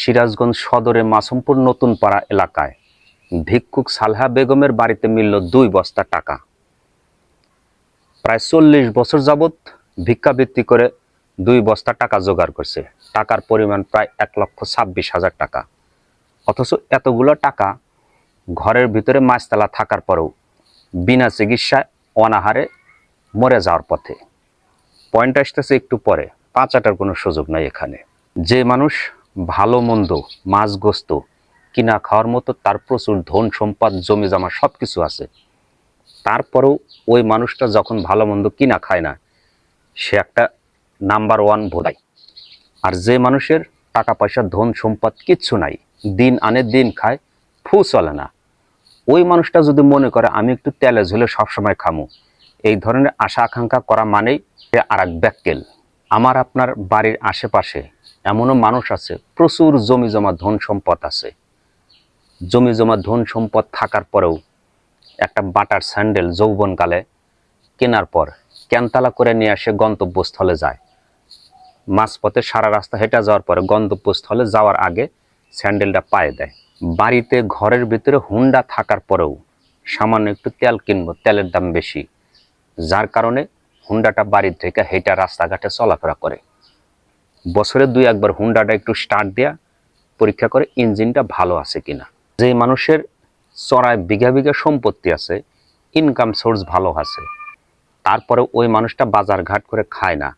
সিরাজগঞ্জ সদরে মাসুমপুর নতুন পাড়া এলাকায়। ভিক্ষুক সালহা বেগমের বাড়িতে মিলল দুই বস্তা টাকা। প্রায় চল্লিশ বছর যাবৎ ভিক্ষাবৃত্তি করে দুই বস্তা টাকা জোগাড় করছে। টাকার পরিমাণ প্রায় এক লক্ষ ছাব্বিশ হাজার টাকা। অথচ এতগুলো টাকা ঘরের ভিতরে মাছতলা থাকার পরেও বিনা চিকিৎসায় অনাহারে মরে যাওয়ার পথে। পয়েন্ট আসতেছে একটু পরে। পাঁচ আটার কোনো সুযোগ নাই এখানে। যে মানুষ ভালো মন্দ, মাছ গোস্ত, কিনা খাওয়ার মতো তার প্রচুর ধন সম্পদ, জমি জমা সব কিছু আছে। তারপরেও ওই মানুষটা যখন ভালো মন্দ কিনা খায় না, সে একটা নাম্বার ওয়ান ভোদাই। আর যে মানুষের টাকা পয়সা, ধন সম্পদ কিচ্ছু নাই, দিন আনে দিন খায়, ফু চলে না। ওই মানুষটা যদি মনে করে, আমি একটু তেলে ঝুলে সবসময় খামু এই ধরনের আশা আকাঙ্ক্ষা করা মানেই আর এক ব্যাককেল। আমার আপনার বাড়ির আশেপাশে এমনও মানুষ আছে, প্রচুর জমি জমা ধন সম্পদ আছে। জমি জমা ধন সম্পদ থাকার পরেও একটা বাটার স্যান্ডেল যৌবনকালে কেনার পর ক্যানতালা করে নিয়ে আসে গন্তব্যস্থলে যায়। মাঝপথে সারা রাস্তা হেঁটে যাওয়ার পরে গন্তব্যস্থলে যাওয়ার আগে স্যান্ডেলটা পায়ে দেয়। বাড়িতে ঘরের ভিতরে হুন্ডা থাকার পরেও সামান্য একটু তেল কিনবো, তেলের দাম বেশি। যার কারণে হুন্ডাটা বাড়ির থেকে হেঁটে রাস্তাঘাটে চলাফেরা করে। বছরে দুই একবার হুন্ডাটা একটু স্টার্ট দেয়া, পরীক্ষা করে ইঞ্জিনটা ভালো আছে কিনা। যে মানুষের চড়ায় বিঘা বিঘা সম্পত্তি আছে ইনকাম সোর্স ভালো আছে তারপরে ওই মানুষটা বাজার ঘাট করে খায় না,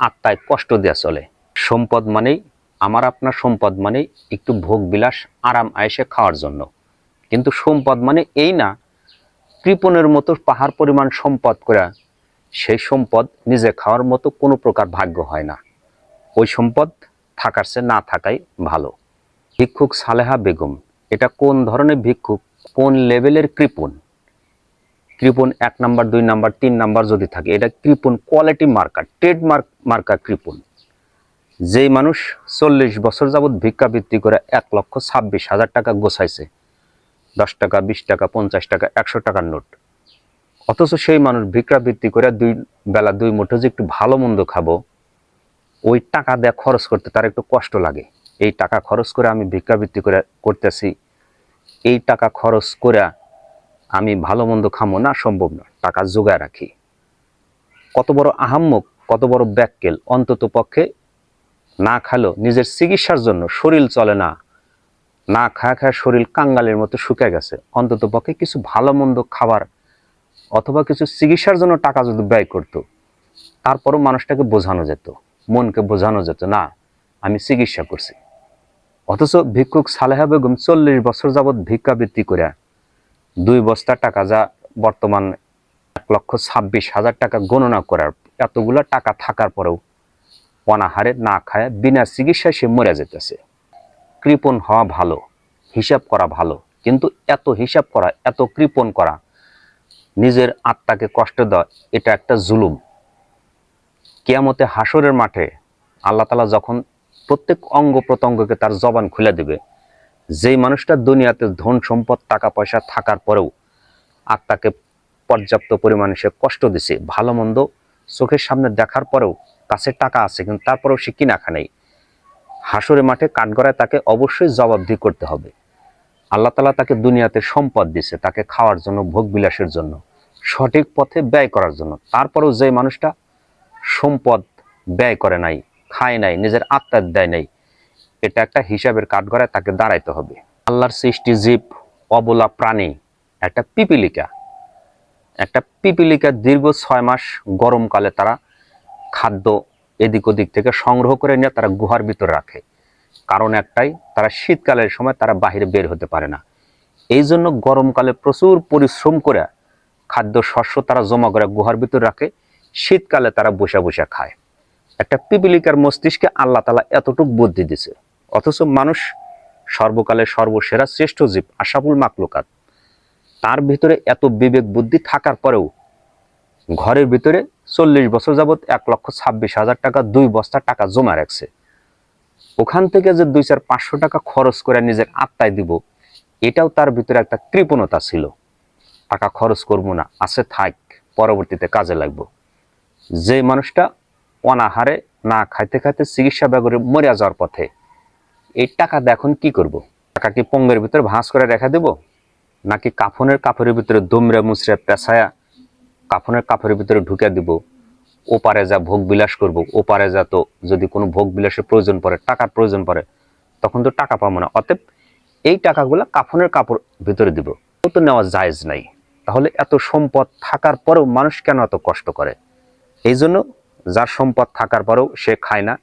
আত্মায় কষ্ট দেয়া চলে। সম্পদ মানেই, আমার আপনার সম্পদ মানে একটু ভোগ বিলাস, আরাম আয়েসে খাওয়ার জন্য। কিন্তু সম্পদ মানে এই না, কৃপণের মতো পাহাড় পরিমাণ সম্পদ করে সেই সম্পদ নিজে খাওয়ার মতো কোনো প্রকার ভাগ্য হয় না। ওই সম্পদ থাকার চেয়ে না থাকাই ভালো। ভিক্ষুক সালেহা বেগম, এটা কোন ধরনের ভিক্ষুক, কোন লেভেলের কৃপণ কৃপণ এক নাম্বার, দুই নাম্বার, তিন নাম্বার যদি থাকে, এটা কৃপণ কোয়ালিটি মার্কা ট্রেডমার্ক মার্কা কৃপণ যেই মানুষ চল্লিশ বছর যাবৎ ভিক্ষাবৃত্তি করে এক লক্ষ ছাব্বিশ হাজার টাকা গোছাইছে, দশ টাকা, বিশ টাকা, পঞ্চাশ টাকা, একশো টাকার নোট। অথচ সেই মানুষ ভিক্ষাবৃত্তি করে দুই বেলা দুই মুঠো যে একটু ভালো মন্দ খাব, ওই টাকা দেয়া খরচ করতে তার একটু কষ্ট লাগে। এই টাকা খরচ করে আমি ভিক্ষাবৃত্তি করে করতেছি, এই টাকা খরচ করে আমি ভালো মন্দ খামো না, সম্ভব না টাকা জোগায় রাখি। কত বড় আহাম্মক, কত বড় ব্যাককেল। অন্তত পক্ষে না খালো নিজের চিকিৎসার জন্য শরীর চলে না। না খায় খায় শরীর কাঙ্গালের মতো শুকে গেছে। অন্তত পক্ষে কিছু ভালো মন্দ খাবার অথবা কিছু চিকিৎসার জন্য টাকা যদি ব্যয় করতো, তারপরও মানুষটাকে বোঝানো যেত, মনকে বোঝানো যেত, না, আমি চিকিৎসা করছি। অথচ ভিক্ষুক সালেহা বেগম চল্লিশ বছর যাবৎ ভিক্ষাবৃত্তি করে দুই বস্তা টাকা যা বর্তমান এক লক্ষ ছাব্বিশ হাজার টাকা গণনা করার, এতগুলা টাকা থাকার পরেও অনাহারে না খায়, বিনা চিকিৎসায় সে মরে যেতেছে। কৃপণ হওয়া ভালো, হিসাব করা ভালো, কিন্তু এত হিসাব করা, এত কৃপণ করা নিজের আত্মাকে কষ্ট দেওয়া, এটা একটা জুলুম। কেয়ামতে হাসরের মাঠে আল্লাহ তালা যখন প্রত্যেক অঙ্গ প্রত্যঙ্গকে তার জবান খুলে দেবে, যেই মানুষটা দুনিয়াতে ধন সম্পদ, টাকা পয়সা থাকার পরেও আত্মাকে পর্যাপ্ত পরিমাণে সে কষ্ট দিছে, ভালো মন্দ চোখের সামনে দেখার পরেও কাছে টাকা আছে, কিন্তু তারপরেও সে কিনা খা নেই। হাসরে মাঠে কাঠগড়ায় তাকে অবশ্যই জবাবদি করতে হবে। আল্লাহ তালা তাকে দুনিয়াতে সম্পদ দিছে, তাকে খাওয়ার জন্য ভোগ বিলাসের জন্য। সঠিক পথে ব্যয় করার জন্য। তারপরেও যে মানুষটা সম্পদ ব্যয় করে নাই, খায় নাই, নিজের আত্মার দেয় নাই, এটা একটা হিসাবের কাঠগড়ায় তাকে দাঁড়াইতে হবে। আল্লাহর সৃষ্টি জীব, অবলা প্রাণী, একটা পিপিলিকা। একটা পিপিলিকা দীর্ঘ ছয় মাস গরমকালে তারা খাদ্য এদিক ওদিক থেকে সংগ্রহ করে নিয়ে তারা গুহার ভিতরে রাখে। কারণ একটাই, তারা শীতকালের সময় তারা বাহিরে বের হতে পারে না। এই জন্য গরমকালে প্রচুর পরিশ্রম করে খাদ্য শস্য তারা জমা করে গুহার ভিতরে রাখে, শীতকালে তারা বসে বসে খায়। একটা পিপিলিকার মস্তিষ্কে আল্লাহ তালা এতটুক বুদ্ধি দিছে। অথচ মানুষ সর্বকালে সর্বসেরা শ্রেষ্ঠ জীব আশাফুল মাকলুকাত। তার ভিতরে এত বিবেক বুদ্ধি থাকার পরেও ঘরের ভিতরে চল্লিশ বছর যাবৎ এক লক্ষ ছাব্বিশ হাজার টাকা, দুই বস্তা টাকা জমা রাখছে। ওখান থেকে যে দুই চার পাঁচশো টাকা খরচ করে নিজের আত্মায় দিব, এটাও তার ভিতরে একটা কৃপণতা ছিল। টাকা খরচ করব না, আছে থাক, পরবর্তীতে কাজে লাগবো। যে মানুষটা অনাহারে না খাইতে খাইতে চিকিৎসা ব্যাগরে মরিয়া যাওয়ার পথে, এই টাকা দেখুন কি করব? টাকা কি পঙ্গের ভিতরে ভাঁজ করে রেখে দেব? নাকি কাফনের কাপড়ের ভিতরে দুমড়ে মুচড়ে পেঁচায়া কাফনের কাপড়ের ভিতরে ঢুকে দিব? ওপারে যা ভোগ বিলাস করব, ওপারে যা তো যদি কোনো ভোগ বিলাসের প্রয়োজন পড়ে, টাকার প্রয়োজন পড়ে, তখন তো টাকা পাবো না। অতএব এই টাকাগুলো কাফনের কাপড় ভিতরে দিব। ও তো নেওয়া জায়েজ নাই। তাহলে এত সম্পদ থাকার পরেও মানুষ কেন এত কষ্ট করে? এই জন্য যার সম্পদ থাকার পরেও সে খায় না,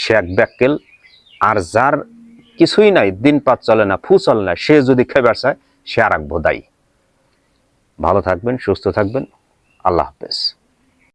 সে এক ব্যাককেল, আর যার কিছুই নাই দিনপাত চলে না, ফু চলে না, সে যদি খেবার চায় সে আর এক বোধাই ভালো থাকবেন, সুস্থ থাকবেন। আল্লাহ হাফেজ।